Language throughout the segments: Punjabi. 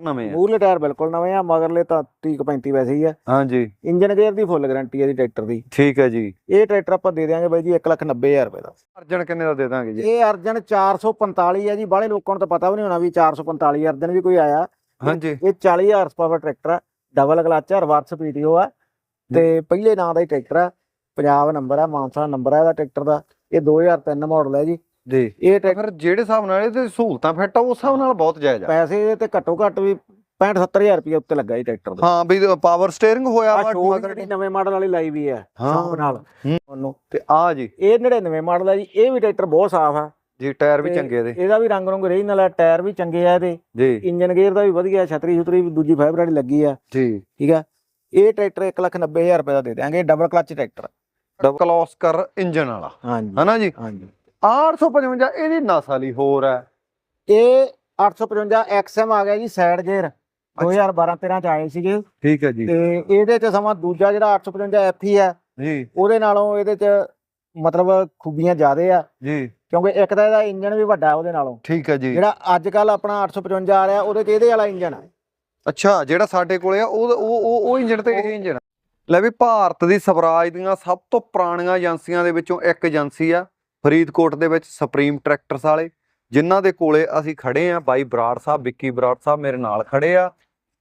ਨਵੇਂ ਆ। ਮੂਰਲੇ ਟਾਇਰ ਬਿਲਕੁਲ ਨਵੇਂ ਆ ਮਗਰਲੇ ਤਾਂ 30 ਕੁ 35 ਵੈਸੇ ਹੀ ਆ। ਹਾਂਜੀ। ਇੰਜਨ ਗੇਅਰ ਦੀ ਫੁੱਲ ਗਾਰੰਟੀ ਹੈ ਜੀ ਟਰੈਕਟਰ ਦੀ। ਠੀਕ ਹੈ ਜੀ। ਇਹ ਟਰੈਕਟਰ ਆਪਾਂ ਦੇ ਦਿਆਂਗੇ ਬਾਈ ਜੀ 190000 ਰੁਪਏ ਦਾ। ਅਰਜਨ ਕਿੰਨੇ ਦਾ ਦੇ ਦਾਂਗੇ ਜੀ? ਇਹ ਅਰਜਨ 445 ਹੈ ਜੀ ਬਾਹਲੇ ਲੋਕਾਂ ਨੂੰ ਤਾਂ ਪਤਾ ਵੀ ਨਹੀਂ ਹੋਣਾ ਵੀ 445 ਅਰਜਨ ਵੀ ਕੋਈ ਆਇਆ। ਹਾਂਜੀ। ਇਹ 40 ਹਾਰਸ ਪਾਵਰ ਟਰੈਕਟਰ ਆ ਡਬਲ ਕਲਚ ਆ ਰਿਵਰਸ ਪੀਟੀਓ ਆ। ਤੇ ਪਹਿਲੇ ਨਾਂ ਦਾ ਹੀ ਟਰੈਕਟਰ ਆ ਪੰਜਾਬ ਨੰਬਰ ਆ ਮਾਨਸਾ ਨੰਬਰ ਆ ਇਹਦਾ ਟਰੈਕਟਰ ਦਾ। ਇਹ 2003 ਮਾਡਲ ਹੈ ਜੀ। ਜੀ। ਇਹ ਤਾਂ ਫਿਰ ਜਿਹੜੇ ਹਿਸਾਬ ਨਾਲ ਇਹਦੇ ਸਹੂਲਤਾਂ ਫਿੱਟ ਆ ਉਸ ਹਿਸਾਬ ਨਾਲ ਬਹੁਤ ਜਾਇਜ਼ ਆ। ਪੈਸੇ ਇਹਦੇ ਤੇ ਘੱਟੋ ਘੱਟ ਵੀ 65 70000 ਰੁਪਏ ਉੱਤੇ ਲੱਗਾ ਜੀ ਟਰੈਕਟਰ ਦਾ। ਹਾਂ ਵੀ ਪਾਵਰ ਸਟੀਅਰਿੰਗ ਹੋਇਆ ਵਾ ਜਿਹੜੀ ਨਵੇਂ ਮਾਡਲ ਵਾਲੀ ਲਾਈ ਵੀ ਹਾਂ। ਸਾਫ਼ ਨਾਲ। ਉਹਨੂੰ ਤੇ ਆ ਜੀ। ਇਹ 99 ਮਾਡਲ ਆ ਜੀ ਇਹ ਵੀ ਟਰੈਕਟਰ ਬਹੁਤ ਸਾਫ਼ ਆ। ਜੀ ਟਾਇਰ ਵੀ ਚੰਗੇ ਇਹਦੇ ਇਹਦਾ ਵੀ ਰੰਗ ਰੰਗ ਰਹੀ ਨਾਲ ਟਾਇਰ ਵੀ ਚੰਗੇ ਆ ਇਹਦੇ। ਜੀ। ਇੰਜਨ ਗੇਅਰ ਦਾ ਵੀ ਵਧੀਆ ਛਤਰੀ ਛੁਤਰੀ ਵੀ ਦੂਜੀ ਫਾਈਬਰ ਵਾਲੀ ਲੱਗੀ ਆ। ਜੀ। ਠੀਕ ਆ? ਇਹ ਟਰੈਕਟਰ 190000 ਰੁਪਏ ਦਾ ਦੇ ਦਿਆਂਗੇ ਡਬਲ ਕਲਚ ਟਰੈਕਟਰ। ਡਬਲ ਕਲੋਸ ਕਰ ਇੰਜਨ ਵਾਲਾ। ਹਾਂਜੀ। ਹਨਾ ਜੀ? ਹਾਂਜੀ। 855 ਇਹਦੀ ਨਸਲ ਹੀ ਹੋਰ ਹੈ। ਇਹ 855 XM ਆ ਗਿਆ ਜੀ ਸਾਈਡ ਗੇਅਰ 2012 13 ਚ ਆਏ ਸੀਗੇ। ਠੀਕ ਹੈ ਜੀ। ਤੇ ਇਹਦੇ ਚ ਸਮਾਂ ਦੂਜਾ ਜਿਹੜਾ 855 FE ਆ ਜੀ। ਉਹਦੇ ਨਾਲੋਂ ਇਹਦੇ ਚ ਮਤਲਬ ਖੂਬੀਆਂ ਜ਼ਿਆਦੇ ਆ। ਜੀ। ਕਿਉਂਕਿ ਇੱਕ ਤਾਂ ਇਹਦਾ ਇੰਜਨ ਵੀ ਵੱਡਾ ਉਹਦੇ ਨਾਲੋਂ। ਠੀਕ ਹੈ ਜੀ। ਜਿਹੜਾ ਅੱਜ ਕੱਲ ਆਪਣਾ 855 ਆ ਰਿਹਾ ਉਹਦੇ ਚ ਇਹਦੇ ਵਾਲਾ ਇੰਜਨ ਆ। ਅੱਛਾ ਜਿਹੜਾ ਸਾਡੇ ਕੋਲੇ ਆ ਉਹ ਉਹ ਉਹ- ਉਹ ਇੰਜਨ ਤੇ ਇਹ ਇੰਜਨ ਲੈ ਵੀ ਭਾਰਤ ਦੀ ਸਵਰਾਜ ਦੀਆਂ ਸਭ ਤੋਂ ਪੁਰਾਣੀਆਂ ਏਜੰਸੀਆਂ ਦੇ ਵਿੱਚੋਂ ਇੱਕ ਏਜੰਸੀ ਆ। ਫਰੀਦਕੋਟ ਦੇ ਵਿੱਚ ਸੁਪਰੀਮ ਟਰੈਕਟਰਸ ਵਾਲੇ, ਜਿਨ੍ਹਾਂ ਦੇ ਕੋਲੇ ਅਸੀਂ ਖੜੇ ਆ ਬਾਈ ਬਰਾੜ ਸਾਹਿਬ, ਵਿੱਕੀ ਬਰਾੜ ਸਾਹਿਬ ਮੇਰੇ ਨਾਲ ਖੜੇ ਆ।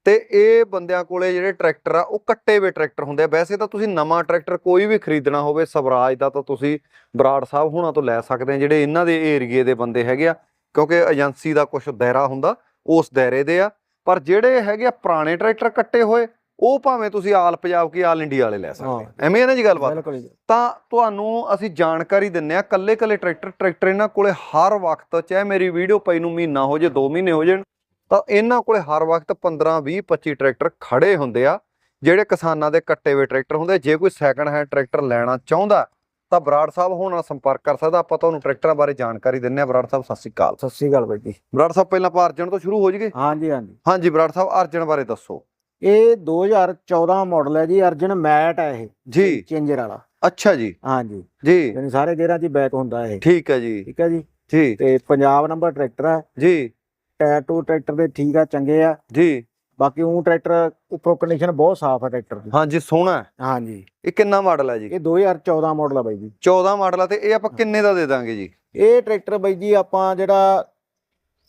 ਤੇ ਇਹ ਬੰਦਿਆਂ ਕੋਲੇ ਜਿਹੜੇ ਟਰੈਕਟਰ ਆ, ਉਹ ਕੱਟੇ ਹੋਏ ਟਰੈਕਟਰ ਹੁੰਦੇ ਆ। ਵੈਸੇ ਤਾਂ ਤੁਸੀਂ ਨਵਾਂ ਟਰੈਕਟਰ ਕੋਈ ਵੀ ਖਰੀਦਣਾ ਹੋਵੇ, ਸਵਰਾਜ ਦਾ ਤਾਂ ਤੁਸੀਂ ਬਰਾੜ ਸਾਹਿਬ ਹੁਣਾਂ ਤੋਂ ਲੈ ਸਕਦੇ ਆ, ਜਿਹੜੇ ਇਹਨਾਂ ਦੇ ਏਰੀਏ ਦੇ ਬੰਦੇ ਹੈਗੇ ਆ। ਕਿਉਂਕਿ ਏਜੰਸੀ ਦਾ ਕੁਝ ਦਾਇਰਾ ਹੁੰਦਾ, ਉਸ ਦਾਇਰੇ ਦੇ ਆ। ਪਰ ਜਿਹੜੇ ਹੈਗੇ ਆ ਪੁਰਾਣੇ ਟਰੈਕਟਰ ਕੱਟੇ ਹੋਏ ਉਹ ਭਾਵੇਂ ਤੁਸੀਂ ਆਲ ਪੰਜਾਬ ਕੀ ਆਲ ਇੰਡੀਆ ਵਾਲੇ ਲੈ ਸਕਦੇ ਹਾਂ। ਐਵੇਂ ਹੈ ਨਾ ਜੀ ਗੱਲਬਾਤ ਤਾਂ ਤੁਹਾਨੂੰ ਅਸੀਂ ਜਾਣਕਾਰੀ ਦਿੰਨੇ ਆ ਕੱਲੇ ਕੱਲੇ ਟਰੈਕਟਰ ਟਰੈਕਟਰ ਇਹਨਾਂ ਕੋਲੇ ਹਰ ਵਕਤ ਚਾਹੇ ਮੇਰੀ ਵੀਡੀਓ ਪਈ ਨੂੰ ਮਹੀਨਾ ਹੋ ਜੇ 2 ਮਹੀਨੇ ਹੋ ਜਾਣ ਤਾਂ ਇਹਨਾਂ ਕੋਲੇ ਹਰ ਵਕਤ 15 20 25 ਟਰੈਕਟਰ ਖੜੇ ਹੁੰਦੇ ਆ ਜਿਹੜੇ ਕਿਸਾਨਾਂ ਦੇ ਕੱਟੇ ਹੋਏ ਟਰੈਕਟਰ ਹੁੰਦੇ ਜੇ ਕੋਈ ਸੈਕੰਡ ਹੈਂਡ ਟਰੈਕਟਰ ਲੈਣਾ ਚਾਹੁੰਦਾ ਤਾਂ ਬਰਾੜ ਸਾਹਿਬ ਹੋਣ ਨਾਲ ਸੰਪਰਕ ਕਰ ਸਕਦਾ। ਆਪਾਂ ਤੁਹਾਨੂੰ ਟਰੈਕਟਰਾਂ ਬਾਰੇ ਜਾਣਕਾਰੀ ਦਿੰਨੇ ਆ ਬਰਾੜ ਸਾਹਿਬ ਸਤਿ ਸ਼੍ਰੀ ਅਕਾਲ। ਸਤਿ ਸ੍ਰੀ ਅਕਾਲ ਬਾਈ ਜੀ। ਬਰਾੜ ਸਾਹਿਬ ਪਹਿਲਾਂ ਆਪਾਂ ਅਰਜਨ ਤੋਂ ਸ਼ੁਰੂ ਹੋ ਜਾਈਏ? ਹਾਂਜੀ ਹਾਂਜੀ। ਹਾਂਜੀ ਬਰਾੜ ਸਾਹਿਬ ਅਰਜਨ ਬਾਰੇ ਦੱਸੋ। ਇਹ 2014 ਮਾਡਲ ਹੈ ਜੀ ਅਰਜਨ ਮੈਟ ਹੈ ਇਹ ਜੀ। ਚੇਂਜਰ ਵਾਲਾ। ਅੱਛਾ ਜੀ। ਹਾਂਜੀ। ਜੀ। ਯਾਨੀ ਸਾਰੇ ਗੇਅਰਾਂ 'ਚ ਬੈਕ ਹੁੰਦਾ ਇਹ। ਠੀਕ ਹੈ ਜੀ। ਠੀਕ ਹੈ ਜੀ। ਜੀ। ਤੇ ਪੰਜਾਬ ਨੰਬਰ ਟਰੈਕਟਰ ਹੈ। ਜੀ। ਟਾਇਰ ਟੂ ਟਰੈਕਟਰ ਦੇ ਠੀਕ ਆ ਚੰਗੇ ਆ। ਜੀ। ਬਾਕੀ ਉਹ ਟਰੈਕਟਰ ਉੱਪਰੋਂ ਕੰਡੀਸ਼ਨ ਬਹੁਤ ਸਾਫ਼ ਹੈ ਟਰੈਕਟਰ ਦੀ। ਹਾਂਜੀ ਸੋਹਣਾ ਹੈ। ਹਾਂਜੀ। ਇਹ ਕਿੰਨਾ ਮਾਡਲ ਹੈ ਜੀ? ਇਹ 2014 ਮਾਡਲ ਆ ਬਾਈ ਜੀ। 14 ਮਾਡਲ ਆ ਤੇ ਇਹ ਆਪਾਂ ਕਿੰਨੇ ਦਾ ਦੇ ਦਾਂਗੇ ਜੀ? ਇਹ ਟਰੈਕਟਰ ਬਾਈ ਜੀ ਆਪਾਂ ਜਿਹੜਾ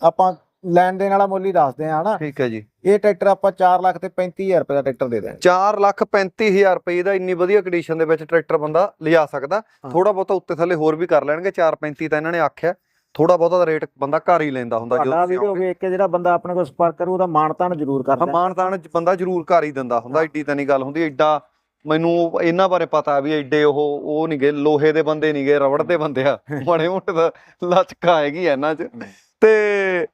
ਆਪਾਂ ਲੈਣ ਦੇਣ ਵਾਲਾ ਮੁੱਲ ਹੀ ਦੱਸਦੇ ਆ ਹਨਾ? ਠੀਕ ਹੈ ਜੀ। ਇਹ ਟਰੈਕਟਰ ਆਪਾਂ 4 ਲੱਖ ਤੇ 35000 ਰੁਪਏ ਦਾ ਟਰੈਕਟਰ ਦੇ ਦਾਂਗੇ 4 ਲੱਖ 35000 ਰੁਪਏ ਦਾ ਇੰਨੀ ਵਧੀਆ ਕੰਡੀਸ਼ਨ ਦੇ ਵਿੱਚ ਟਰੈਕਟਰ ਬੰਦਾ ਲਿਜਾ ਸਕਦਾ। ਹਾਂ। ਥੋੜਾ ਬਹੁਤਾ ਉੱਤੇ ਥੱਲੇ ਹੋਰ ਵੀ ਕਰ ਲੈਣਗੇ 435 ਤਾਂ ਇਹਨਾਂ ਨੇ ਆਖਿਆ। ਥੋੜਾ ਬਹੁਤਾ ਦਾ ਰੇਟ ਬੰਦਾ ਘਰ ਹੀ ਲੈਂਦਾ ਹੁੰਦਾ ਤੁਸੀਂ ਵੀਡੀਓ। ਵੇਖ ਕੇ ਜਿਹੜਾ ਬੰਦਾ ਆਪਣੇ ਕੋਲ ਸੰਪਰਕ ਕਰੂ ਉਹਦਾ ਮਾਨਤਾਨ ਜ਼ਰੂਰ ਹਾਂ ਕਰਦਾ ਮਾਨ ਤਾਨ ਬੰਦਾ ਜ਼ਰੂਰ ਘਰ ਹੀ ਦਿੰਦਾ ਹੁੰਦਾ ਏਡੀ ਤਾਂ ਨਹੀਂ ਗੱਲ ਹੁੰਦੀ ਐਡਾ ਮੈਨੂੰ ਇਹਨਾਂ ਬਾਰੇ ਪਤਾ ਵੀ ਐਡੇ ਉਹ ਉਹ ਨਹੀਂ ਗਏ ਲੋਹੇ ਦੇ ਬੰਦੇ ਨਹੀਂ ਗਏ ਰਬੜ ਦੇ ਬੰਦੇ ਆ। ਮਾੜੇ ਮੋਟੇ ਦਾ ਲਚਕਾ ਇਹਨਾਂ 'ਚ। ਤੇ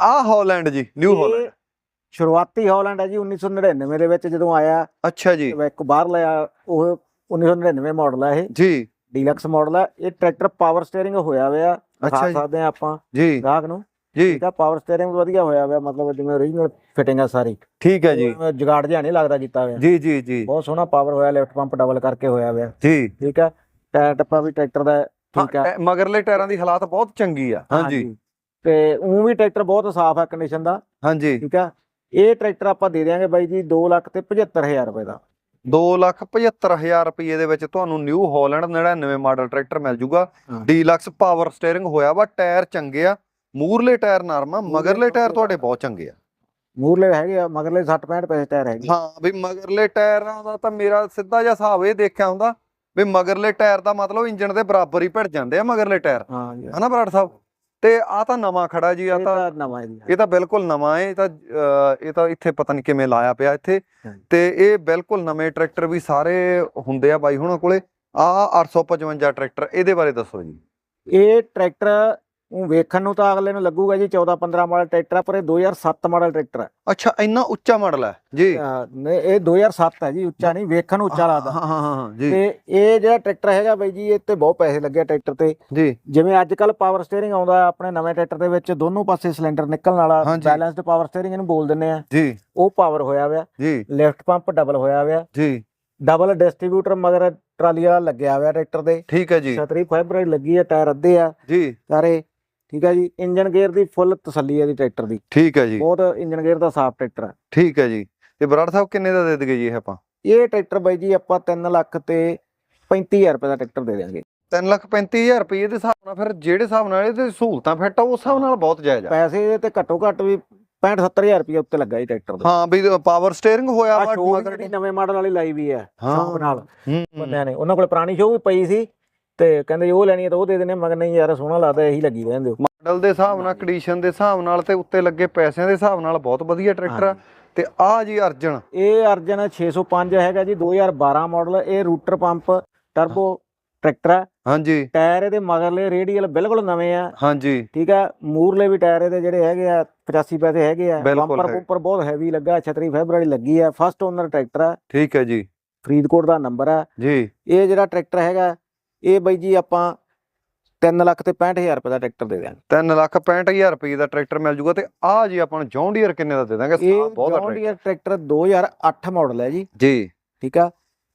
ਆਹ ਹਾਲੈਂਡ ਜੀ ਨਿਊ ਹਾਲੈਂਡ। ਸ਼ੁਰੂਆਤੀ ਹਾਲੈਂਡ ਹੈ ਜੀ 1999 ਦੇ ਵਿੱਚ ਜਦੋਂ ਆਇਆ ਅੱਛਾ ਜੀ। ਇੱਕ ਬਾਹਰ ਲਿਆ ਉਹ 1999 ਮਾਡਲ ਹੈ ਇਹ। ਜੀ। ਡੀਲਕਸ ਮਾਡਲ ਹੈ ਇਹ ਟਰੈਕਟਰ ਪਾਵਰ ਸਟੀਅਰਿੰਗ ਹੋਇਆ ਹੋਇਆ ਅੱਛਾ। ਸਕਦੇ ਆ ਆਪਾਂ ਜੀ। ਗਾਹਕ ਨੂੰ। ਜੀ। ਆ ਪਾਵਰ ਸਟੀਅਰਿੰਗ ਵਧੀਆ ਹੋਇਆ ਹੋਇਆ ਮਤਲਬ ਜਿਵੇਂ ਓਰੀਜਨਲ ਫਿਟਿੰਗ ਆ ਸਾਰੀ। ਠੀਕ ਹੈ ਜੀ। ਜੁਗਾੜ ਜਿਹਾ ਨਹੀਂ ਲੱਗਦਾ ਕੀਤਾ ਹੋਇਆ। ਜੀ ਜੀ ਜੀ। ਬਹੁਤ ਸੋਹਣਾ ਪਾਵਰ ਹੋਇਆ ਲਿਫਟ ਪੰਪ ਡਬਲ ਕਰਕੇ ਹੋਇਆ ਹੋਇਆ। ਜੀ। ਠੀਕ ਆ ਟਾਇਰ ਟੱਪਾ ਵੀ ਟਰੈਕਟਰ ਦਾ ਠੀਕ ਆ। ਹਾਂ, ਮਗਰਲੇ ਟਾਇਰਾਂ ਦੀ ਹਾਲਾਤ ਬਹੁਤ ਚੰਗੀ ਆ। ਹਾਂਜੀ। ਤੇ ਉਹ ਵੀ ਟਰੈਕਟਰ ਬਹੁਤ ਸਾਫ਼ ਆ ਕੰਡੀਸ਼ਨ ਦਾ। ਹਾਂਜੀ। ਠੀਕ ਆ? ਇਹ ਟਰੈਕਟਰ ਆਪਾਂ ਦੇ ਦਿਆਂਗੇ ਬਾਈ ਜੀ 2 ਲੱਖ ਤੇ 75000 ਰੁਪਏ ਦਾ। 275000 ਰੁਪਏ ਦੇ ਵਿੱਚ ਤੁਹਾਨੂੰ ਨਿਊ ਹਾਲੈਂਡ 99 ਮਾਡਲ ਟਰੈਕਟਰ ਮਿਲ ਜੂਗਾ। ਡੀਲਕਸ ਪਾਵਰ ਸਟੀਅਰਿੰਗ ਹੋਇਆ ਵਾ ਟਾਇਰ ਚੰਗੇ ਆ। ਮੂਰਲੇ ਟਾਇਰ ਨਰਮ ਆ ਮਗਰਲੇ ਟਾਇਰ ਤੁਹਾਡੇ ਬਹੁਤ ਚੰਗੇ ਆ। ਮੂਰਲੇ ਹੈਗੇ ਆ ਮਗਰਲੇ 60 65 ਪੈਸੇ ਟਾਇਰ ਹੈਗੇ। ਹਾਂ ਵੀ ਮਗਰਲੇ ਟਾਇਰਾਂ ਦਾ ਤਾਂ ਮੇਰਾ ਸਿੱਧਾ ਜਿਹਾ ਹਿਸਾਬ ਇਹ ਦੇਖਿਆ ਹੁੰਦਾ ਵੀ ਮਗਰਲੇ ਟਾਇਰ ਦਾ ਮਤਲਬ ਇੰਜਨ ਦੇ ਬਰਾਬਰ ਹੀ ਭਿੜ ਜਾਂਦੇ ਆ ਮਗਰਲੇ ਟਾਇਰ। ਹਾਂ ਜੀ। ਹਨਾ ਬਰਾੜ ਸਾਹਿਬ? ਤੇ ਆ ਤਾਂ ਨਵਾਂ ਖੜਾ ਜੀ ਆ ਇਹ ਤਾਂ ਨਵਾਂ ਹੈ ਜੀ ਇਹ ਤਾਂ ਬਿਲਕੁਲ ਨਵਾਂ ਹੈ ਇਹ ਤਾਂ ਇਹ ਤਾਂ ਇੱਥੇ ਪਤਾ ਨਹੀਂ ਕਿਵੇਂ ਲਾਇਆ ਪਿਆ ਇੱਥੇ। ਤੇ ਇਹ ਬਿਲਕੁਲ ਨਵੇਂ ਟਰੈਕਟਰ ਵੀ ਸਾਰੇ ਹੁੰਦੇ ਆ ਬਾਈ ਹੁਣਾਂ ਕੋਲੇ। ਆ 855 ਟਰੈਕਟਰ ਇਹਦੇ ਬਾਰੇ ਦੱਸੋ ਜੀ। ਇਹ ਟਰੈਕਟਰ ਉਹ ਵੇਖਣ ਨੂੰ ਤਾਂ ਅਗਲੇ ਨੂੰ ਲੱਗੂਗਾ ਜੀ 14 15 ਮਾਡਲ ਟਰੈਕਟਰ ਆ ਪਰ ਇਹ 2007 ਮਾਡਲ ਟਰੈਕਟਰ ਹੈ ਅੱਛਾ ਇੰਨਾ ਉੱਚਾ ਮਾਡਲ ਹੈ ਜੀ। ਨਹੀਂ, ਇਹ 2007 ਹੈ ਜੀ ਉੱਚਾ ਨਹੀਂ ਵੇਖਣ ਨੂੰ ਉੱਚਾ ਲੱਗਦਾ। ਹਾਂ ਹਾਂ ਹਾਂ ਹਾਂ, ਜੀ। ਤੇ ਇਹ ਜਿਹੜਾ ਟਰੈਕਟਰ ਹੈਗਾ ਬਾਈ ਜੀ ਇਹ ਤੇ ਬਹੁਤ ਪੈਸੇ ਲੱਗੇ ਟਰੈਕਟਰ ਤੇ। ਜੀ। ਜਿਵੇਂ ਅੱਜ ਕੱਲ ਪਾਵਰ ਸਟੀਅਰਿੰਗ ਆਉਂਦਾ ਆਪਣੇ ਨਵੇਂ ਟਰੈਕਟਰ ਦੇ ਵਿੱਚ ਦੋਨੋਂ ਪਾਸੇ ਸਿਲੰਡਰ ਨਿਕਲਣ ਵਾਲਾ। ਬੈਲੈਂਸਡ ਪਾਵਰ ਸਟੀਅਰਿੰਗ ਇਹਨੂੰ ਬੋਲ ਦਿੰਦੇ ਆ। ਜੀ। ਉਹ ਪਾਵਰ ਹੋਇਆ ਹੋਇਆ ਜੀ। ਲਿਫਟ ਪੰਪ ਡਬਲ ਹੋਇਆ ਹੋਇਆ। ਜੀ। ਡਬਲ ਡਿਸਟ੍ਰੀਬਿਊਟਰ ਮਗਰ ਟਰਾਲੀ ਵਾਲਾ ਲੱਗਿਆ ਹੋਇਆ ਟਰੈਕਟਰ ਦੇ। ਠੀਕ ਹੈ ਜੀ। ਛਤਰੀ ਫਾਈਬਰ ਲੱਗੀ ਆ ਟਾਇਰ ਅੱਧੇ ਆ। ਜੀ। ਸਾਰੇ ਠੀਕ ਹੈ ਜੀ ਇੰਜਨ ਗੇਅਰ ਦੀ ਫੁੱਲ ਤਸੱਲੀ ਹੈ ਦੀ ਟਰੈਕਟਰ ਦੀ। ਠੀਕ ਹੈ ਜੀ। ਬਹੁਤ ਇੰਜਨ ਗੇਅਰ ਦਾ ਸਾਫ਼ ਟਰੈਕਟਰ ਹੈ। ਠੀਕ ਹੈ ਜੀ। ਤੇ ਬਰਾੜ ਸਾਹਿਬ ਕਿੰਨੇ ਦਾ ਦੇ ਦਗੇ ਜੀ ਇਹ ਆਪਾਂ? ਇਹ ਟਰੈਕਟਰ ਬਾਈ ਜੀ ਆਪਾਂ 3 ਲੱਖ ਤੇ 35000 ਰੁਪਏ ਦਾ ਟਰੈਕਟਰ ਦੇ ਦਿਆਂਗੇ। 3 ਲੱਖ 35000 ਰੁਪਏ ਦੇ ਹਿਸਾਬ ਨਾਲ ਫਿਰ ਜਿਹੜੇ ਹਿਸਾਬ ਨਾਲ ਇਹਦੇ ਸਹੂਲਤਾਂ ਫਿੱਟ ਆ ਉਸ ਹਿਸਾਬ ਨਾਲ ਬਹੁਤ ਜਾਇਜ਼ ਆ। ਪੈਸੇ ਤੇ ਘੱਟੋ ਘੱਟ ਵੀ 65 70000 ਰੁਪਏ ਉੱਤੇ ਲੱਗਾ ਜੀ ਟਰੈਕਟਰ ਦਾ। ਹਾਂ ਵੀ ਪਾਵਰ ਸਟੀਅਰਿੰਗ ਹੋਇਆ ਆ ਵਾ ਜਿਹੜੀ ਨਵੇਂ ਮਾਡਲ ਵਾਲੀ ਲਾਈ ਵੀ ਹੈ ਹਾਂ। ਨਾਲ। ਬੰਦਿਆਂ ਨੇ ਉਹਨਾਂ ਕੋਲ ਪੁਰਾਣੀ ਸ਼ੋਅ ਵੀ ਪਈ ਸੀ ਤੇ ਕਹਿੰਦੇ ਉਹ ਲੈਣੀ ਹੈ ਤਾਂ ਉਹ ਦੇ ਦਿੰਦੇ ਮਗਰ ਨਹੀਂ ਯਾਰ ਸੋਹਣਾ ਲੱਗਦਾ ਇਹੀ ਲੱਗੀ ਰਹਿੰਦੇ ਹੋ। ਮਾਡਲ ਦੇ ਹਿਸਾਬ ਨਾਲ ਕੰਡੀਸ਼ਨ ਦੇ ਹਿਸਾਬ ਨਾਲ ਤੇ ਉੱਤੇ ਲੱਗੇ ਪੈਸਿਆਂ ਦੇ ਹਿਸਾਬ ਨਾਲ ਬਹੁਤ ਵਧੀਆ ਟਰੈਕਟਰ ਆ। ਤੇ ਆ ਜੀ ਅਰਜਨ। ਇਹ ਅਰਜਨ 605 ਹੈਗਾ ਜੀ 2012 ਮਾਡਲ ਇਹ ਰੂਟਰ ਪੰਪ ਟਰਬੋ ਟਰੈਕਟਰ ਹੈ। ਹਾਂਜੀ। ਟਾਇਰ ਇਹਦੇ ਮਗਰਲੇ ਰੇਡੀਅਲ ਬਿਲਕੁਲ ਨਵੇਂ ਆ। ਹਾਂਜੀ। ਠੀਕ ਆ ਮੂਰਲੇ ਵੀ ਟਾਇਰ ਇਹਦੇ ਜਿਹੜੇ ਹੈਗੇ ਆ 85 ਪੈਸੇ ਹੈਗੇ ਆ। ਬੰਪਰ ਹੈ। ਬੰਪਰ ਬਹੁਤ ਹੈਵੀ ਲੱਗਾ ਛਤਰੀ ਫੈਬਰਰੀ ਲੱਗੀ ਆ। ਫਸਟ ਓਨਰ ਟਰੈਕਟਰ ਆ। ਠੀਕ ਹੈ ਜੀ। ਫਰੀਦਕੋਟ ਦਾ ਨੰਬਰ ਆ। ਜੀ। ਇਹ ਜਿਹੜਾ ਟਰੈਕਟਰ ਹੈਗਾ ਇਹ ਬਾਈ ਜੀ ਆਪਾਂ 3 ਲੱਖ ਤੇ 65000 ਰੁਪਏ ਦਾ ਟਰੈਕਟਰ ਦੇ ਦਿਆਂਗੇ। 3 ਲੱਖ 65000 ਰੁਪਏ ਦਾ ਟਰੈਕਟਰ ਮਿਲ ਜੂਗਾ ਤੇ ਆ ਜੀ ਆਪਾਂ ਨੂੰ ਜੌਨ ਡੀਅਰ ਕਿੰਨੇ ਦਾ ਦੇ ਦਾਂਗੇ? ਬਹੁਤ John tractor Deere tractor 2008 model ਹੈ ਜੀ। ਜੀ। ਠੀਕ ਆ?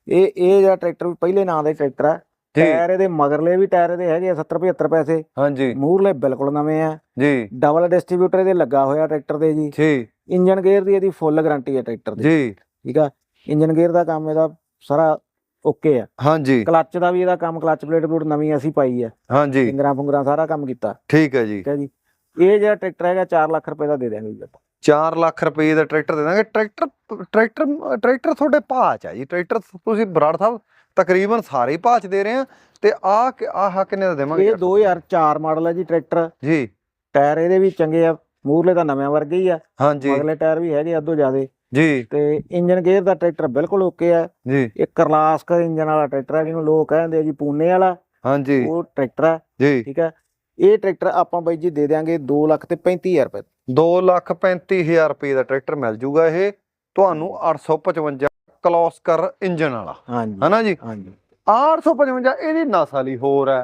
ਇਹ ਇਹ ਜਿਹੜਾ ਟਰੈਕਟਰ ਪਹਿਲੇ ਨਾਂ ਦਾ ਟਰੈਕਟਰ ਆ। ਟਾਇਰ ਇਹਦੇ ਮਗਰਲੇ ਵੀ ਟਾਇਰ ਇਹਦੇ ਹੈਗੇ ਆ 70 75 ਪੈਸੇ। ਹਾਂਜੀ। ਮੂਰਲੇ ਬਿਲਕੁਲ ਨਵੇਂ ਆ। ਜੀ। ਡਬਲ ਡਿਸਟ੍ਰੀਬਿਊਟਰ ਇਹਦੇ ਲੱਗਾ ਹੋਇਆ ਟਰੈਕਟਰ ਦੇ ਜੀ। ਜੀ। ਇੰਜਨ ਗੇਅਰ ਦੀ ਇਹਦੀ ਫੁੱਲ ਗਾਰੰਟੀ ਹੈ ਟਰੈਕਟਰ ਦੀ। ਜੀ। ਠੀਕ ਆ? ਇੰਜਨ ਗੇਅਰ ਦਾ ਕੰਮ ਇਹਦਾ ਸਾਰਾ ਓਕੇ ਆ। ਹਾਂਜੀ। ਕਲੱਚ ਦਾ ਵੀ ਇਹਦਾ ਕੰਮ ਕਲੱਚ ਪਲੇਟ ਪਲੂਟ ਨਵੀਂ ਅਸੀਂ ਪਾਈ ਆ। ਹਾਂਜੀ। ਫਿੰਗਰਾਂ ਫੁੰਗਰਾਂ ਸਾਰਾ ਕੰਮ ਕੀਤਾ। ਠੀਕ ਹੈ ਜੀ। ਠੀਕ ਹੈ ਜੀ। ਇਹ ਜਿਹੜਾ ਟਰੈਕਟਰ ਹੈਗਾ 4 ਲੱਖ ਰੁਪਏ ਦਾ ਦੇ ਦਿਆਂਗੇ ਜੀ ਆਪਾਂ। 4 ਲੱਖ ਰੁਪਏ ਦਾ ਟਰੈਕਟਰ ਦੇ ਦਾਂਗੇ ਟਰੈਕਟਰ ਟਰੈਕਟਰ ਟਰੈਕਟਰ ਤੁਹਾਡੇ ਭਾਅ ਆ ਜੀ। ਟਰੈਕਟਰ ਤੁਸੀਂ ਬਰਾੜ ਸਾਹਿਬ ਤਕਰੀਬਨ ਸਾਰੇ ਭਾਅ ਦੇ ਰਹੇ ਆ। ਤੇ ਆ ਆਹ ਕਿੰਨੇ ਦਾ ਦੇਵਾਂਗੇ? ਇਹ 2004 ਮਾਡਲ ਹੈ ਜੀ ਟਰੈਕਟਰ। ਜੀ। ਟਾਇਰ ਇਹਦੇ ਵੀ ਚੰਗੇ ਆ। ਮੂਰਲੇ ਤਾਂ ਨਵੇਂ ਵਰਗੇ ਹੀ ਆ। ਹਾਂਜੀ। ਮਗਲੇ ਟਾਇਰ ਵੀ ਹੈਗੇ ਅੱਧੋ ਜ਼ਿਆਦੇ। ਜੀ। ਤੇ ਇੰਜਨ ਗੇਅਰ ਦਾ ਟਰੈਕਟਰ ਬਿਲਕੁਲ ਓਕੇ ਆ। ਜੀ। ਇਹ ਕਰਲਾਸਕਰ ਇੰਜਨ ਵਾਲਾ ਟਰੈਕਟਰ ਹੈ ਜਿਹਨੂੰ ਲੋਕ ਕਹਿੰਦੇ ਆ ਜੀ ਪੂਨੇ ਵਾਲਾ। ਹਾਂਜੀ। ਉਹ ਟਰੈਕਟਰ ਆ ਜੀ। ਠੀਕ ਹੈ ਇਹ ਟਰੈਕਟਰ ਆਪਾਂ ਬਾਈ ਜੀ ਦੇ ਦਿਆਂਗੇ 2 ਲੱਖ ਤੇ 35000 ਰੁਪਏ 2 ਲੱਖ 35000 ਰੁਪਏ ਦਾ ਟਰੈਕਟਰ ਮਿਲ ਜੂਗਾ ਇਹ। ਤੁਹਾਨੂੰ 855 ਕਲੋਸਕਰ ਇੰਜਨ ਵਾਲਾ। ਹਾਂਜੀ। ਹਨਾ ਜੀ? ਹਾਂਜੀ। 855 ਇਹਦੀ ਨਸਲ ਹੋਰ ਹੈ।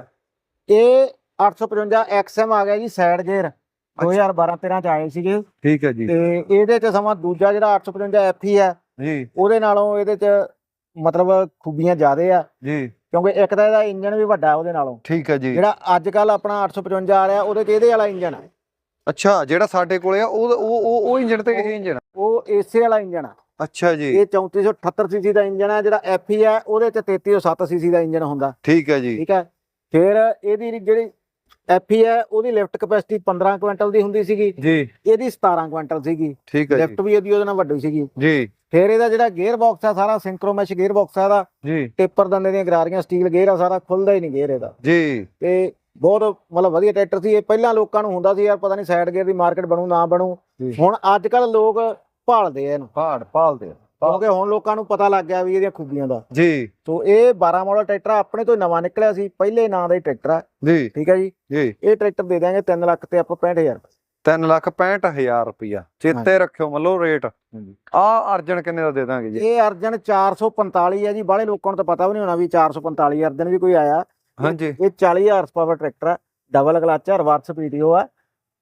ਇਹ 855 XM ਆ ਗਿਆ ਜੀ ਸਾਈਡ ਗੇਅਰ 2012 13 ਚ ਆਏ ਸੀਗੇ। ਠੀਕ ਹੈ ਜੀ। ਤੇ ਇਹਦੇ ਚ ਸਮਾਂ ਦੂਜਾ ਜਿਹੜਾ 855 FE ਹੈ ਜੀ। ਉਹਦੇ ਨਾਲੋਂ ਇਹਦੇ ਚ ਮਤਲਬ ਖੂਬੀਆਂ ਜ਼ਿਆਦੇ ਆ। ਜੀ। ਕਿਉਂਕਿ ਇੱਕ ਤਾਂ ਇਹਦਾ ਇੰਜਨ ਵੀ ਵੱਡਾ ਉਹਦੇ ਨਾਲੋਂ। ਠੀਕ ਹੈ ਜੀ। ਜਿਹੜਾ ਅੱਜ ਕੱਲ ਆਪਣਾ 855 ਆ ਰਿਹਾ ਉਹਦੇ ਚ ਇਹਦੇ ਵਾਲਾ ਇੰਜਨ ਆ। ਅੱਛਾ ਜਿਹੜਾ ਸਾਡੇ ਕੋਲੇ ਆ ਉਹ ਉਹ ਉਹ- ਉਹ ਇੰਜਨ ਤੇ ਇਹ ਇੰਜਨ ਉਹ ਏਸੇ ਵਾਲਾ ਇੰਜਨ ਆ। ਅੱਛਾ ਜੀ। ਇਹ 3478 ਸੀਸੀ ਦਾ ਇੰਜਨ ਆ ਜਿਹੜਾ FE ਆ ਉਹਦੇ ਚ 3307 ਸੀਸੀ ਦਾ ਇੰਜਨ ਹੁੰਦਾ। ਠੀਕ ਹੈ ਜੀ। ਠੀਕ ਹੈ। ਫਿਰ ਇਹਦੀ ਜਿਹੜੀ FE ਹੈ ਉਹਦੀ ਲਿਫਟ ਕਪੈਸਿਟੀ 15 ਕੁਇੰਟਲ ਦੀ ਹੁੰਦੀ ਸੀਗੀ। ਜੀ। ਇਹਦੀ 17 ਕੁਇੰਟਲ ਸੀਗੀ। ਠੀਕ ਹੈ ਲਿਫਟ ਵੀ ਇਹਦੀ ਉਹਦੇ ਨਾਲ ਵੱਡੀ ਸੀਗੀ। ਜੀ। ਫਿਰ ਇਹਦਾ ਜਿਹੜਾ ਗੇਅਰ ਬਾਕਸ ਆ ਸਾਰਾ ਸਿੰਕਰੋਮੈਸ਼ ਗੇਅਰ ਬਾਕਸ ਆ ਇਹਦਾ। ਜੀ। ਟੇਪਰ ਦੰਦੇ ਦੀਆਂ ਗਰਾਰੀਆਂ ਸਟੀਲ ਗੇਅਰ ਆ ਸਾਰਾ ਖੁੱਲਦਾ ਹੀ ਨਹੀਂ ਗੇਅਰ ਇਹਦਾ। ਜੀ। ਤੇ ਬਹੁਤ ਮਤਲਬ ਵਧੀਆ ਟਰੈਕਟਰ ਸੀ। ਇਹ ਪਹਿਲਾਂ ਲੋਕਾਂ ਨੂੰ ਹੁੰਦਾ ਸੀ ਯਾਰ ਪਤਾ ਨਹੀਂ ਸਾਈਡ ਗੇਅਰ ਦੀ ਮਾਰਕੀਟ ਬਣੂ ਨਾ ਬਣੂ। ਹੁਣ ਅੱਜ ਕੱਲ ਲੋਕ ਭਾਲਦੇ ਆ ਇਹਨੂੰ। ਪਹਾੜ ਪਾਲਦੇ ਕਿਉਂਕਿ ਹੁਣ ਲੋਕਾਂ ਨੂੰ ਪਤਾ ਲੱਗ ਗਿਆ ਵੀ ਇਹਦੀਆਂ ਖੂਬੀਆਂ ਦਾ। ਜੀ। ਸੋ ਇਹ 12 ਮਾਡਲ ਟਰੈਕਟਰ ਆਪਣੇ ਤੋਂ ਨਵਾਂ ਨਿਕਲਿਆ ਸੀ ਪਹਿਲੇ ਨਾਂ ਦਾ ਹੀ ਟਰੈਕਟਰ ਆ। ਜੀ। ਠੀਕ ਹੈ ਜੀ? ਜੀ। ਇਹ ਟਰੈਕਟਰ ਦੇ ਦਿਆਂਗੇ 3 ਲੱਖ ਤੇ ਆਪਾਂ 65000 ਰੁਪਏ। 3 ਲੱਖ 65000 ਰੁਪਇਆ ਚੇਤੇ ਰੱਖਿਓ ਮੱਲੋ ਰੇਟ। ਆ ਅਰਜਨ ਕਿੰਨੇ ਦਾ ਦੇ ਦਾਂਗੇ ਜੀ? ਇਹ ਅਰਜਨ 445 ਹੈ ਜੀ ਬਾਹਲੇ ਲੋਕਾਂ ਨੂੰ ਤਾਂ ਪਤਾ ਵੀ ਨਹੀਂ ਹੋਣਾ ਵੀ 445 ਅਰਜਨ ਵੀ ਕੋਈ ਆਇਆ। ਹਾਂਜੀ। ਇਹ 40 ਹਾਰਸ ਪਾਵਰ ਟਰੈਕਟਰ ਆ ਡਬਲ ਕਲਚ ਆ ਰਿਵਰਸ ਪੀਟੀਓ ਆ।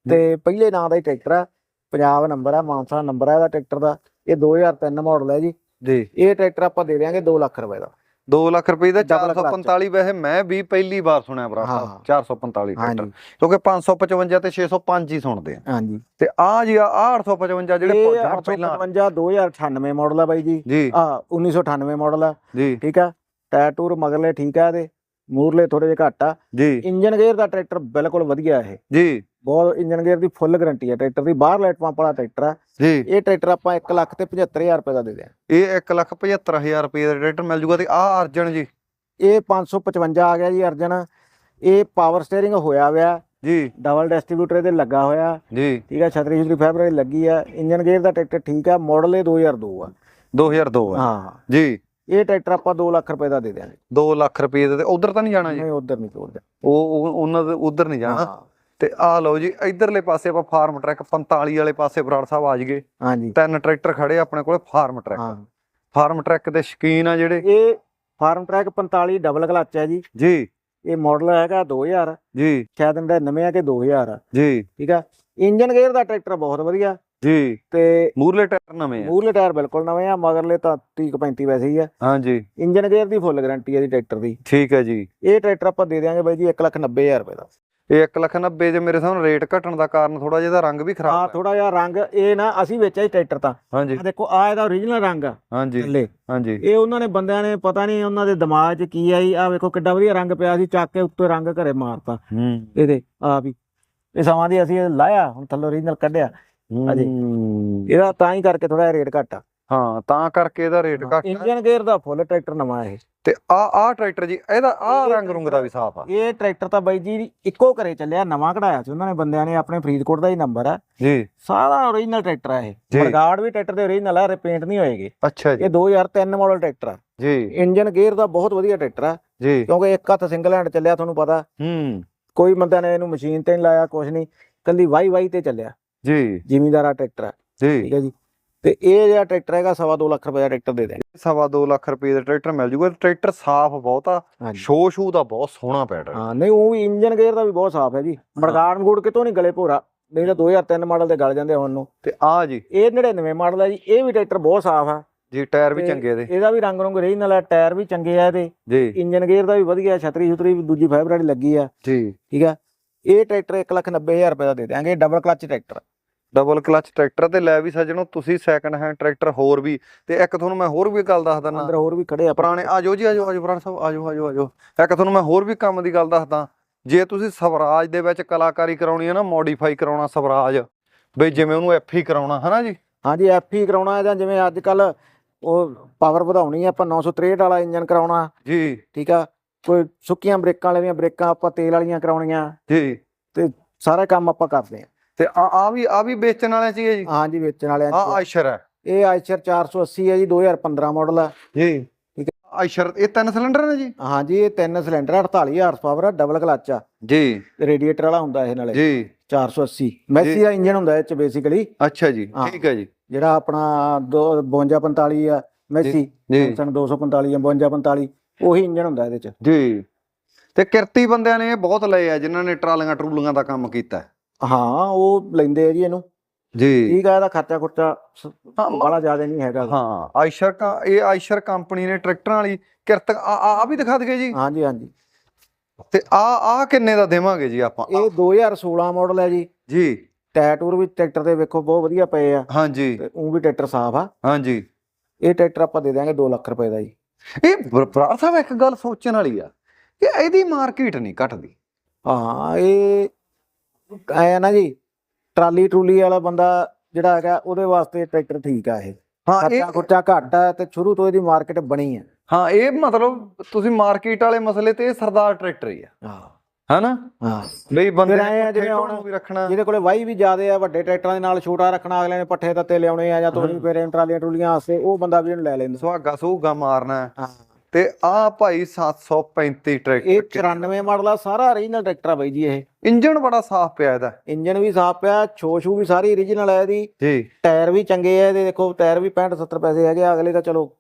ਤੇ ਪਹਿਲੇ ਨਾਂ ਦਾ ਹੀ ਟਰੈਕਟਰ ਆ ਪੰਜਾਬ ਨੰਬਰ ਆ ਮਾਨਸਾ ਨੰਬਰ ਆ ਇਹਦਾ ਟਰੈਕਟਰ ਦਾ। ਇਹ 2003 ਮਾਡਲ ਹੈ ਜੀ। ਜੀ। ਇਹ ਟਰੈਕਟਰ ਆਪਾਂ ਦੇ ਦਿਆਂਗੇ 2 ਲੱਖ ਰੁਪਏ ਦਾ। 2 ਲੱਖ ਰੁਪਏ ਦਾ Double clutch। 445 ਵੈਸੇ ਮੈਂ ਵੀ ਪਹਿਲੀ ਵਾਰ ਸੁਣਿਆ ਭਰਾ ਹਾਂ। 445 ਟਰੈਕਟਰ। ਕਿਉਂਕਿ 555 ਤੇ 605 ਹੀ ਸੁਣਦੇ ਆ। ਹਾਂਜੀ। ਤੇ ਆ ਜੀ ਆ 855 ਜਿਹੜੇ ਪਹਿਲਾਂ 855 2098 ਮਾਡਲ ਆ ਬਾਈ ਜੀ। ਆ 1998 ਮਾਡਲ ਆ। ਜੀ। ਠੀਕ ਆ? ਟਾਇਰ ਟੂਰ ਮਗਰਲੇ ਠੀਕ ਆ ਇਹਦੇ। ਮੂਰਲੇ ਥੋੜੇ ਜਿਹਾ ਘੱਟ ਆ। ਜੀ। ਇੰਜਨ ਗੇਅਰ ਦਾ ਟਰੈਕਟਰ ਬਿਲਕੁਲ ਵਧੀਆ ਇਹ। ਜੀ। ਬਹੁਤ ਇੰਜਨ ਗੇਅਰ ਦੀ ਫੁੱਲ ਗਾਰੰਟੀ ਹੈ ਟਰੈਕਟਰ ਦੀ ਬਾਹਰ ਲਾਈਟ ਪੰਪ ਵਾਲਾ ਟਰੈਕਟਰ ਆ। ਜੀ। ਇਹ ਟਰੈਕਟਰ ਆਪਾਂ 1 ਲੱਖ ਤੇ 75000 ਰੁਪਏ ਦਾ ਦੇ ਦਿਆਂ ਇਹ 1 ਲੱਖ 75000 ਰੁਪਏ ਦਾ ਟਰੈਕਟਰ ਮਿਲ ਜੂਗਾ ਤੇ ਆ ਅਰਜਨ ਜੀ। ਇਹ 555 ਆ ਗਿਆ ਜੀ ਅਰਜਨ। ਇਹ ਪਾਵਰ ਸਟੀਅਰਿੰਗ ਹੋਇਆ ਹੋਇਆ। ਜੀ। ਡਬਲ ਡਿਸਟ੍ਰੀਬਿਊਟਰ ਇਹਦੇ ਲੱਗਾ ਹੋਇਆ। ਜੀ। ਠੀਕ ਆ ਛਤਰੀ ਛਤਰੀ ਫੈਬਰਿਕ ਲੱਗੀ ਆ। ਇੰਜਨ ਗੇਅਰ ਦਾ ਟਰੈਕਟਰ ਠੀਕ ਆ ਮਾਡਲ ਇਹ 2002 ਆ। 2002 ਆ। ਹਾਂ। ਜੀ। ਇਹ ਟਰੈਕਟਰ ਆਪਾਂ 2 ਲੱਖ ਰੁਪਏ ਦਾ ਦੇ ਦਿਆਂਗੇ। 2 ਲੱਖ ਰੁਪਏ ਦਾ ਤੇ ਉਧਰ ਤਾਂ ਨਹੀਂ ਜਾਣਾ ਜੀ? ਨਹੀਂ ਉਧਰ ਨਹੀਂ ਤੋੜਦੇ ਉਹ ਉਹ- ਉਹਨਾਂ ਦੇ ਉਧਰ ਨਹੀਂ ਜਾਣਾ। ਹਾਂ। ਤੇ ਆ ਲਓ ਜੀ ਇਧਰਲੇ ਪਾਸੇ ਆਪਾਂ ਫਾਰਮ ਟਰੈਕ 45 ਵਾਲੇ ਪਾਸੇ ਬਰਾੜ ਸਾਹਿਬ ਆ ਜਗੇ ਹਾਂਜੀ। ਤਿੰਨ ਟਰੈਕਟਰ ਖੜੇ ਆ ਆਪਣੇ ਕੋਲੇ ਫਾਰਮ ਟਰੈਕ। ਹਾਂ। ਫਾਰਮ ਟਰੈਕ ਦੇ ਸ਼ਕੀਨ ਆ ਜਿਹੜੇ। ਇਹ ਫਾਰਮ ਟਰੈਕ 45 ਡਬਲ ਕਲਚ ਹੈ ਜੀ। ਜੀ। ਇਹ ਮਾਡਲ ਹੈਗਾ 2000 ਜੀ। ਸ਼ਾਇਦ ਇਹਦਾ ਨਵੇਂ ਆ ਕਿ 2000 ਆ ਜੀ। ਠੀਕ ਆ। ਇੰਜਨ ਗੇਅਰ ਦਾ ਟਰੈਕਟਰ ਬਹੁਤ ਵਧੀਆ। ਜੀ। ਤੇ ਮੂਰਲੇ ਟਾਇਰ ਨਵੇਂ ਆ। ਮੂਰਲੇ ਟਾਇਰ ਬਿਲਕੁਲ ਨਵੇਂ ਆ ਮਗਰਲੇ ਤਾਂ 30 ਕੁ 35 ਵੈਸੇ ਹੀ ਆ। ਹਾਂਜੀ। ਇੰਜਨ ਗੇਅਰ ਦੀ ਫੁੱਲ ਗਾਰੰਟੀ ਹੈ ਜੀ ਟਰੈਕਟਰ ਦੀ। ਠੀਕ ਹੈ ਜੀ। ਇਹ ਟਰੈਕਟਰ ਆਪਾਂ ਦੇ ਦਿਆਂਗੇ ਬਾਈ ਜੀ 190000 ਰੁਪਏ ਦਾ। ਇਹ 1 ਲੱਖ 90 ਜੇ ਮੇਰੇ ਸਾਹਮਣੇ ਰੇਟ ਘਟਣ ਦਾ ਕਾਰਨ ਥੋੜਾ ਜਿਹਾ ਰੰਗ ਵੀ ਆ ਖਰਾਬ ਹੈ ਥੋੜਾ ਜਿਹਾ ਰੰਗ ਇਹ ਨਾ ਅਸੀਂ ਵੇਚਿਆ ਟਰੈਕਟਰ ਤਾਂ। ਹਾਂਜੀ। ਆ ਦੇਖੋ ਆ ਇਹਦਾ origignal ਰੰਗ ਆ। ਹਾਂਜੀ। ਥੱਲੇ। ਹਾਂਜੀ। ਇਹ ਉਹਨਾਂ ਨੇ ਬੰਦਿਆਂ ਨੇ ਪਤਾ ਨਹੀਂ ਉਹਨਾਂ ਦੇ ਦਿਮਾਗ 'ਚ ਕੀ ਆਈ ਆ ਵੇਖੋ ਕਿੱਡਾ ਵਧੀਆ ਰੰਗ ਪਿਆ ਸੀ ਚੱਕ ਕੇ ਉੱਤੇ ਰੰਗ ਘਰੇ ਮਾਰਤਾ। ਹੂੰ। ਇਹਦੇ ਆ ਵੀ। ਇਹ ਸਮਾਂ ਦੀ ਅਸੀਂ ਲਾਇਆ ਹੁਣ ਥੱਲੋਂ origignal ਕੱਢਿਆ। ਹਾਂਜੀ। ਹੂੰ। ਇਹਦਾ ਤਾਂ ਹੀ ਕਰਕੇ ਥੋੜਾ ਰੇਟ ਘੱਟ ਆ। ਹਾਂ ਤਾਂ ਕਰਕੇ ਇਹਦਾ ਰੇਟ ਘੱਟ ਇੰਜਨ ਗੇਅਰ ਦਾ ਫੁੱਲ ਟਰੈਕਟਰ ਨਵਾਂ ਇਹ। ਤੇ ਆ ਆ ਟਰੈਕਟਰ ਜੀ ਇਹਦਾ ਆ ਰੰਗ ਰੁੰਗ ਦਾ ਵੀ ਸਾਫ਼ ਆ। ਇਹ ਟਰੈਕਟਰ ਤਾਂ ਬਾਈ ਜੀ ਇੱਕੋ ਘਰੇ ਚੱਲਿਆ ਨਵਾਂ ਕਢਾਇਆ ਸੀ ਉਹਨਾਂ ਨੇ ਬੰਦਿਆਂ ਨੇ ਆਪਣੇ ਫਰੀਦਕੋਟ ਦਾ ਹੀ ਨੰਬਰ ਆ। ਜੀ। ਸਾਰਾ origignal ਟਰੈਕਟਰ ਆ ਇਹ। ਬਰਗਾੜ ਵੀ ਟਰੈਕਟਰ ਦੇ origignal ਆ ਰਿਪੇਂਟ ਨਹੀਂ ਹੋਏਗੇ। ਅੱਛਾ ਜੀ। ਇਹ 2003 ਮਾਡਲ ਟਰੈਕਟਰ ਆ। ਜੀ। ਇੰਜਨ ਗੇਅਰ ਦਾ ਬਹੁਤ ਵਧੀਆ ਟਰੈਕਟਰ ਆ। ਜੀ। ਕਿਉਂਕਿ ਇੱਕ ਹੱਥ ਸਿੰਗਲ ਹੈਂਡ ਚੱਲਿਆ ਤੁਹਾਨੂੰ ਪਤਾ। ਹੂੰ। ਕੋਈ ਬੰਦਾ ਨੇ ਇਹਨੂੰ ਮਸ਼ੀਨ ਤੇ ਨਹੀਂ ਲਾਇਆ ਕੁਝ ਨਹੀਂ। ਕੱਲੀ ਵਾਈ ਵਾਈ ਤੇ ਚੱਲਿਆ। ਜੀ। ਜ਼ਿਮੀਂਦਾਰਾ ਟਰੈਕਟਰ ਆ। ਜੀ। ਠੀਕ ਹੈ ਜੀ। ਤੇ ਇਹ ਜਿਹੜਾ ਟਰੈਕਟਰ ਹੈਗਾ ਸਵਾ ਦੋ ਲੱਖ ਰੁਪਏ ਦਾ ਟਰੈਕਟਰ ਦੇ ਦੇਣਗੇ। ਸਵਾ ਦੋ ਲੱਖ ਰੁਪਏ ਦਾ ਟਰੈਕਟਰ ਮਿਲ ਜੂਗਾ। ਟਰੈਕਟਰ ਸਾਫ਼ ਬਹੁਤ ਸ਼ੋ ਸ਼ੂ ਦਾ ਬਹੁਤ ਸੋਹਣਾ ਪੈਟਰਨ ਹਾਂ ਨਹੀਂ ਉਹ ਵੀ ਇੰਜਨ ਗੇਅਰ ਦਾ ਵੀ ਬਹੁਤ ਸਾਫ਼ ਹੈ ਜੀ। ਮੜਗਾੜ ਮਗੂੜ ਕਿਤੋਂ ਨਹੀਂ ਗਲੇ ਭੋਰਾ। ਨਹੀਂ ਤਾਂ 2003 ਮਾਡਲ ਦੇ ਗਲ ਜਾਂਦੇ ਹੁਣ ਨੂੰ। ਤੇ ਆ ਜੀ। ਇਹ 99 ਮਾਡਲ ਹੈ ਜੀ। ਇਹ ਵੀ ਟਰੈਕਟਰ ਬਹੁਤ ਸਾਫ਼ ਆ। ਜੀ ਟਾਇਰ ਵੀ ਚੰਗੇ ਇਹਦੇ ਇਹਦਾ ਵੀ ਰੰਗ ਰੰਗ ਰਹੀ ਨਾਲ ਟਾਇਰ ਵੀ ਚੰਗੇ ਆ ਇਹਦੇ। ਜੀ। ਇੰਜਨ ਗੇਅਰ ਦਾ ਵੀ ਵਧੀਆ। ਛਤਰੀ ਛੁਤਰੀ ਵੀ ਦੂਜੀ ਫਾਈਬਰ ਵਾਲੀ ਲੱਗੀ ਆ। ਜੀ। ਠੀਕ ਆ। ਇਹ ਟਰੈਕਟਰ 190000 ਰੁਪਏ ਦਾ ਦੇ ਦਿਆਂਗੇ। Double clutch tractor double clutch tractor ਤੇ ਲੈ ਵੀ ਸੱਜਣੋ ਤੁਸੀਂ ਸੈਕੰਡ ਹੈਂਡ ਟਰੈਕਟਰ ਹੋਰ ਵੀ। ਤੇ ਇੱਕ ਤੁਹਾਨੂੰ ਮੈਂ ਹੋਰ ਵੀ ਗੱਲ ਦੱਸ ਦਿੰਦਾ। ਅੰਦਰ ਹੋਰ ਵੀ ਖੜੇ ਆ। ਪੁਰਾਣੇ ਆਜੋ ਜੀ ਆਜੋ ਆਜੋ ਪੁਰਾਣੇ ਸਾਹਿਬ ਆਜੋ ਆਜੋ ਆਜੋ ਇੱਕ ਤੁਹਾਨੂੰ ਮੈਂ ਹੋਰ ਵੀ ਕੰਮ ਦੀ ਗੱਲ ਦੱਸਦਾ। ਜੇ ਤੁਸੀਂ ਸਵਰਾਜ ਦੇ ਵਿੱਚ ਕਲਾਕਾਰੀ ਕਰਾਉਣੀ ਹੈ ਨਾ ਮੋਡੀਫਾਈ ਕਰਾਉਣਾ ਸਵਰਾਜ ਬਈ ਜਿਵੇਂ ਉਹਨੂੰ ਐਫ ਹੀ ਕਰਾਉਣਾ ਹਨਾ ਜੀ? ਹਾਂਜੀ ਐਫ ਹੀ ਕਰਾਉਣਾ ਜਾਂ ਜਿਵੇਂ ਅੱਜ ਕੱਲ ਉਹ ਪਾਵਰ ਵਧਾਉਣੀ ਆ ਆਪਾਂ 963 ਵਾਲਾ ਇੰਜਨ ਕਰਾਉਣਾ। ਜੀ। ਠੀਕ ਆ? ਕੋਈ ਸੁੱਕੀਆਂ ਬ੍ਰੇਕਾਂ ਵਾਲੀਆਂ ਬ੍ਰੇਕਾਂ ਆਪਾਂ ਤੇਲ ਵਾਲੀਆਂ ਕਰਾਉਣੀਆਂ। ਜੀ। ਸਾਰਾ ਕੰਮ ਆਪਾਂ ਕਰਦੇ ਆ। ਤੇ ਆ ਆ ਵੀ ਆ ਵੀ ਵੇਚਣ ਵਾਲਿਆਂ ਚ ਹੀ ਹੈ ਜੀ? ਵੇਚਣ ਵਾਲਿਆਂ ਆ ਆਇਸ਼ਰ ਹੈ। ਇਹ ਆਇਸ਼ਰ 480 ਹੈ ਜੀ 2015 ਮਾਡਲ ਆ ਜੀ। ਠੀਕ ਆਇਸ਼ਰ ਇਹ ਤਿੰਨ ਸਿਲੰਡਰ ਨੇ ਜੀ? ਹਾਂਜੀ ਇਹ ਤਿੰਨ ਸਿਲੰਡਰ 48 ਹਾਰਸ ਪਾਵਰ ਆ ਡਬਲ ਕਲਚ ਆ। ਜੀ। ਰੇਡੀਏਟਰ ਵਾਲਾ ਹੁੰਦਾ ਇਹ ਨਾਲੇ। ਜੀ। 480 ਮੈਸੀ ਦਾ ਇੰਜਨ ਹੁੰਦਾ ਇਹ ਚ ਬੇਸਿਕਲੀ ਅੱਛਾ ਜੀ ਹਾਂ। ਠੀਕ ਹੈ ਜੀ। ਜਿਹੜਾ ਆਪਣਾ 5245 ਆ ਮੈਸੀ ਜੀ ਸਨ 245 5245 ਉਹੀ ਇੰਜਨ ਹੁੰਦਾ ਇਹਦੇ ਚ। ਜੀ। ਤੇ ਕਿਰਤੀ ਬੰਦਿਆਂ ਨੇ ਇਹ ਬਹੁਤ ਲਏ ਆ ਜਿਨ੍ਹਾਂ ਨੇ ਟਰਾਲੀਆਂ ਟਰੂਲੀਆਂ ਦਾ ਕੰਮ ਕੀਤਾ। ਹੈ। ਉਹ ਲੈਂਦੇ ਆ ਜੀ ਇਹਨੂੰ। ਜੀ। ਠੀਕ ਆ ਇਹਦਾ ਖਰਚਾ ਖੁਰਚਾ ਬੜਾ ਜ਼ਿਆਦਾ ਨਹੀਂ ਹੈਗਾ। ਹਾਂ ਆਇਸ਼ਰ ਕਾ ਇਹ ਆਇਸ਼ਰ ਕੰਪਨੀ ਨੇ ਟਰੈਕਟਰਾਂ ਵਾਲੀ ਕਿਰਤ ਆ ਆ ਆ ਵੀ ਦਿਖਾ ਦਈਏ ਜੀ। ਹਾਂਜੀ ਹਾਂਜੀ। ਤੇ ਆ ਆ ਕਿੰਨੇ ਦਾ ਦੇਵਾਂਗੇ ਜੀ ਆਪਾਂ? ਇਹ 2016 ਮਾਡਲ ਹੈ ਜੀ। ਜੀ। ਟੈਟੂਰ ਵੀ ਟਰੈਕਟਰ ਦੇ ਵੇਖੋ ਬਹੁਤ ਵਧੀਆ ਪਏ ਆ। ਹਾਂਜੀ। ਤੇ ਉਹ ਵੀ ਟਰੈਕਟਰ ਸਾਫ਼ ਆ। ਹਾਂਜੀ। ਇਹ ਟਰੈਕਟਰ ਆਪਾਂ ਦੇ ਦਿਆਂਗੇ 2 ਲੱਖ ਰੁਪਏ ਦਾ ਜੀ। ਇਹ ਬਰਾੜ ਸਾਹਿਬ ਇੱਕ ਗੱਲ ਸੋਚਣ ਵਾਲੀ ਆ ਕਿ ਇਹਦੀ ਮਾਰਕੀਟ ਨਹੀਂ ਘਟਦੀ। ਹਾਂ ਇਹ ਐ ਨਾ ਜੀ ਟਰਾਲੀ ਟਰੂਲੀ ਵਾਲਾ ਬੰਦਾ ਜਿਹੜਾ ਹੈਗਾ ਉਹਦੇ ਵਾਸਤੇ ਟਰੈਕਟਰ ਠੀਕ ਆ ਇਹ। ਹਾਂ ਇਹ ਖੁਰਚਾ ਘੱਟ ਆ ਤੇ ਸ਼ੁਰੂ ਤੋਂ ਇਹਦੀ ਮਾਰਕੀਟ ਬਣੀ ਆ। ਹਾਂ ਇਹ ਮਤਲਬ ਤੁਸੀਂ ਮਾਰਕੀਟ ਵਾਲੇ ਮਸਲੇ ਤੇ ਇਹ ਸਰਦਾਰ ਟਰੈਕਟਰ ਹੀ ਆ। ਹਾਂ। ਹਨਾ? ਹਾਂ। ਬਈ ਬੰਦੇ ਫਿਰ ਐਂ ਆ ਜਿਵੇਂ ਹੁਣ ਵੀ ਰੱਖਣਾ? ਜਿਹਦੇ ਕੋਲੇ ਵਾਈ ਵੀ ਜ਼ਿਆਦੇ ਆ ਵੱਡੇ ਟਰੈਕਟਰਾਂ ਦੇ ਨਾਲ ਛੋਟਾ ਰੱਖਣਾ ਅਗਲੇ ਨੇ ਪੱਠੇ ਤੱਤੇ ਲਿਆਉਣੇ ਆ ਜਾਂ ਤੋਰੀ ਫੇਰੇ ਟਰਾਲੀਆਂ ਟਰੂਲੀਆਂ ਵਾਸਤੇ ਉਹ ਬੰਦਾ ਵੀ ਇਹਨੂੰ ਲੈ ਲੈਂਦਾ। ਸੁਹਾਗਾ ਸੂਗਾ ਮਾਰਨਾ। ਹੈ। ਤੇ ਆ ਭਾਈ 735 ਇਹ ਟਰੈਕਟਰ 94 ਮਾਡਲ ਆ ਸਾਰਾ origignal ਟਰੈਕਟਰ ਆ ਬਾਈ ਜੀ ਇਹ। ਇੰਜਨ ਬੜਾ ਸਾਫ਼ ਪਿਆ ਇਹਦਾ। ਇੰਜਨ ਵੀ ਸਾਫ਼ ਪਿਆ ਛੋ ਛੂ ਵੀ ਸਾਰੀ origignal ਆ ਇਹਦੀ। ਜੀ। ਟਾਇਰ ਵੀ ਚੰਗੇ ਆ ਇਹਦੇ ਦੇਖੋ ਟਾਇਰ ਵੀ 65 70 ਪੈਸੇ ਹੈਗੇ ਅਗਲੇ ਤਾਂ ਚਲੋ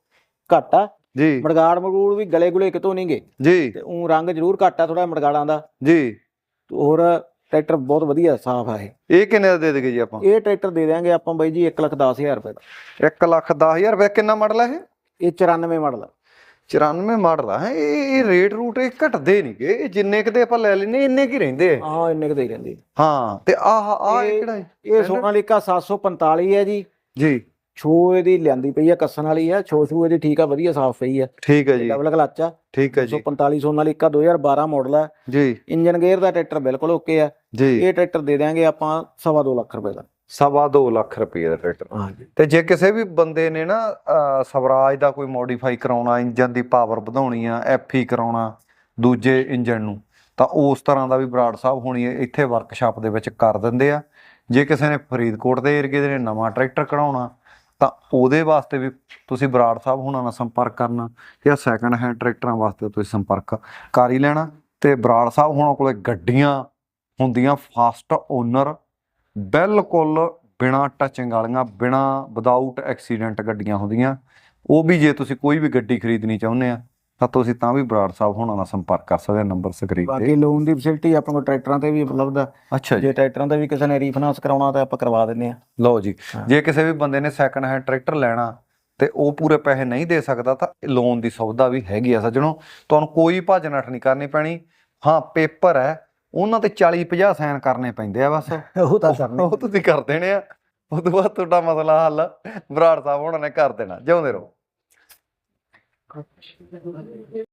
ਘੱਟ ਆ। ਜੀ। ਮੜਗਾੜ ਮਗੂੜ ਵੀ ਗਲੇ ਗੁਲੇ ਕਿਤੋਂ ਨਹੀਂਗੇ ਜੀ। ਤੇ ਉਹ ਰੰਗ ਜ਼ਰੂਰ ਘੱਟ ਆ ਥੋੜਾ ਮੜਗਾੜਾਂ ਦਾ। ਜੀ। ਹੋਰ ਟਰੈਕਟਰ ਬਹੁਤ ਵਧੀਆ ਸਾਫ਼ ਆ ਇਹ। ਇਹ ਕਿੰਨੇ ਦਾ ਦੇ ਦੇਗੇ ਜੀ ਆਪਾਂ? ਇਹ ਟਰੈਕਟਰ ਦੇ ਦਿਆਂਗੇ ਆਪਾਂ ਬਾਈ ਜੀ 1 ਲੱਖ 10000 ਰੁਪਏ ਦਾ। 1 ਲੱਖ 10000 ਰੁਪਏ। ਕਿੰਨਾ ਮਾਡਲ ਹੈ ਇਹ? ਇਹ 94 ਮਾਡਲ ਆ। 94 ਮਾਡਲ ਆ। ਹੈ ਇਹ ਇਹ ਰੇਟ ਰੂਟ ਇਹ ਘਟਦੇ ਨਹੀਂਗੇ। ਇਹ ਜਿੰਨੇ ਕਿਤੇ ਆਪਾਂ ਲੈ ਲੈਨੇ ਇੰਨੇ ਕੀ ਰਹਿੰਦੇ। ਆ ਹਾਂ ਇੰਨੇ ਕੁ ਦੇ ਹੀ ਰਹਿੰਦੀ। ਹਾਂ ਤੇ ਆਹ ਆਹ ਇਹ- ਕਿਹੜਾ? ਇਹ ਸੋਨਾਲੀਕਾ 745 ਹੈ ਜੀ। ਜੀ। ਛੋ ਇਹਦੀ ਲਿਆਂਦੀ ਪਈ ਆ ਕੱਸਣ ਵਾਲੀ ਆ। ਛੋ ਛੂ ਇਹਦੀ ਠੀਕ ਆ ਵਧੀਆ ਸਾਫ਼ ਪਈ ਆ। ਠੀਕ ਹੈ ਜੀ। ਡਬਲ ਕਲਚ ਆ। ਠੀਕ ਹੈ ਜੀ। 145 ਸੋਨਾਲੀਕਾ 2012 ਮਾਡਲ ਆ। ਜੀ। ਇੰਜਨ ਗੇਅਰ ਦਾ ਟਰੈਕਟਰ ਬਿਲਕੁਲ ਓਕੇ ਆ। ਜੀ। ਇਹ ਟਰੈਕਟਰ ਦੇ ਦਿਆਂਗੇ ਆਪਾਂ ਸਵਾ ਦੋ ਲੱਖ ਰੁਪਏ ਦਾ। ਸਵਾ ਦੋ ਲੱਖ ਰੁਪਏ ਦਾ ਟਰੈਕਟਰ। ਹਾਂਜੀ। ਤੇ ਜੇ ਕਿਸੇ ਵੀ ਬੰਦੇ ਨੇ ਨਾ ਸਵਰਾਜ ਦਾ ਕੋਈ ਮੋਡੀਫਾਈ ਕਰਾਉਣਾ ਇੰਜਨ ਦੀ ਪਾਵਰ ਵਧਾਉਣੀ ਆ ਐਫਈ ਕਰਾਉਣਾ ਦੂਜੇ ਇੰਜਨ ਨੂੰ ਤਾਂ ਉਸ ਤਰ੍ਹਾਂ ਦਾ ਵੀ ਬਰਾੜ ਸਾਹਿਬ ਹੋਣੀ ਇੱਥੇ ਵਰਕਸ਼ਾਪ ਦੇ ਵਿੱਚ ਕਰ ਦਿੰਦੇ ਆ। ਜੇ ਕਿਸੇ ਨੇ ਫਰੀਦਕੋਟ ਦੇ ਏਰੀਏ ਦੇ ਨੇ ਨਵਾਂ ਟਰੈਕਟਰ ਕਢਾਉਣਾ ਤਾਂ ਉਹਦੇ ਵਾਸਤੇ ਵੀ ਤੁਸੀਂ ਬਰਾੜ ਸਾਹਿਬ ਹੁਣਾਂ ਨਾਲ ਸੰਪਰਕ ਕਰਨਾ ਜਾਂ ਸੈਕੰਡ ਹੈਂਡ ਟਰੈਕਟਰਾਂ ਵਾਸਤੇ ਤੁਸੀਂ ਸੰਪਰਕ ਕਰ ਹੀ ਲੈਣਾ। ਤੇ ਬਰਾੜ ਸਾਹਿਬ ਹੁਣਾਂ ਕੋਲੇ ਗੱਡੀਆਂ ਹੁੰਦੀਆਂ ਫਾਸਟ ਓਨਰ ਬਿਲਕੁਲ ਬਿਨਾ ਟੱਚਿੰਗ ਵਾਲੀਆਂ ਬਿਨਾ ਵਿਦਆਊਟ ਐਕਸੀਡੈਂਟ ਗੱਡੀਆਂ ਹੁੰਦੀਆਂ। ਉਹ ਵੀ ਜੇ ਤੁਸੀਂ ਕੋਈ ਵੀ ਗੱਡੀ ਖਰੀਦਣੀ ਚਾਹੁੰਦੇ ਆ ਤਾਂ ਤੁਸੀਂ ਤਾਂ ਵੀ ਬਰਾੜ ਸਾਹਿਬ ਹੁਣਾਂ ਨਾਲ ਸੰਪਰਕ ਕਰ ਸਕਦੇ ਨੰਬਰ ਸਕਰੀਨ ਤੇ। ਬਾਕੀ ਲੋਨ ਦੀ ਫੈਸਿਲਿਟੀ ਆਪਣੇ ਕੋਲ ਟਰੈਕਟਰਾਂ ਤੇ ਵੀ ਉਪਲਬਧ ਆ। ਅੱਛਾ ਜੀ। ਜੇ ਟਰੈਕਟਰਾਂ ਤੇ ਵੀ ਕਿਸੇ ਨੇ ਰੀਫਾਈਨਾਂਸ ਕਰਾਉਣਾ ਤਾਂ ਆਪਾਂ ਕਰਵਾ ਦਿੰਨੇ ਆ। ਲਓ ਜੀ। ਜੇ ਕਿਸੇ ਵੀ ਬੰਦੇ ਨੇ ਸੈਕੰਡ ਹੈਂਡ ਟਰੈਕਟਰ ਲੈਣਾ ਤੇ ਉਹ ਪੂਰੇ ਪੈਸੇ ਨਹੀਂ ਦੇ ਸਕਦਾ ਤਾਂ ਲੋਨ ਦੀ ਸੁਵਿਧਾ ਵੀ ਹੈਗੀ ਆ ਸੱਜਣੋ। ਤੁਹਾਨੂੰ ਕੋਈ ਭੱਜ ਨੱਠ ਨਹੀਂ ਕਰਨੀ ਪੈਣੀ। ਹਾਂ ਪੇਪਰ ਹੈ ਉਹਨਾਂ ਤੇ 40 50 ਸਾਈਨ ਕਰਨੇ ਪੈਂਦੇ ਆ ਬਸ। ਉਹ ਤਾਂ ਕਰਨੇ ਉਹ ਤੁਸੀਂ ਕਰ ਦੇਣੇ ਆ। ਤੋਂ ਬਾਅਦ ਤੁਹਾਡਾ ਮਸਲਾ ਹੱਲ। ਬਰਾੜ ਸਾਹਿਬ ਹੋਣਾ ਨੇ ਕਰ ਦੇਣਾ। ਜਿਉਂਦੇ ਰਹੋ।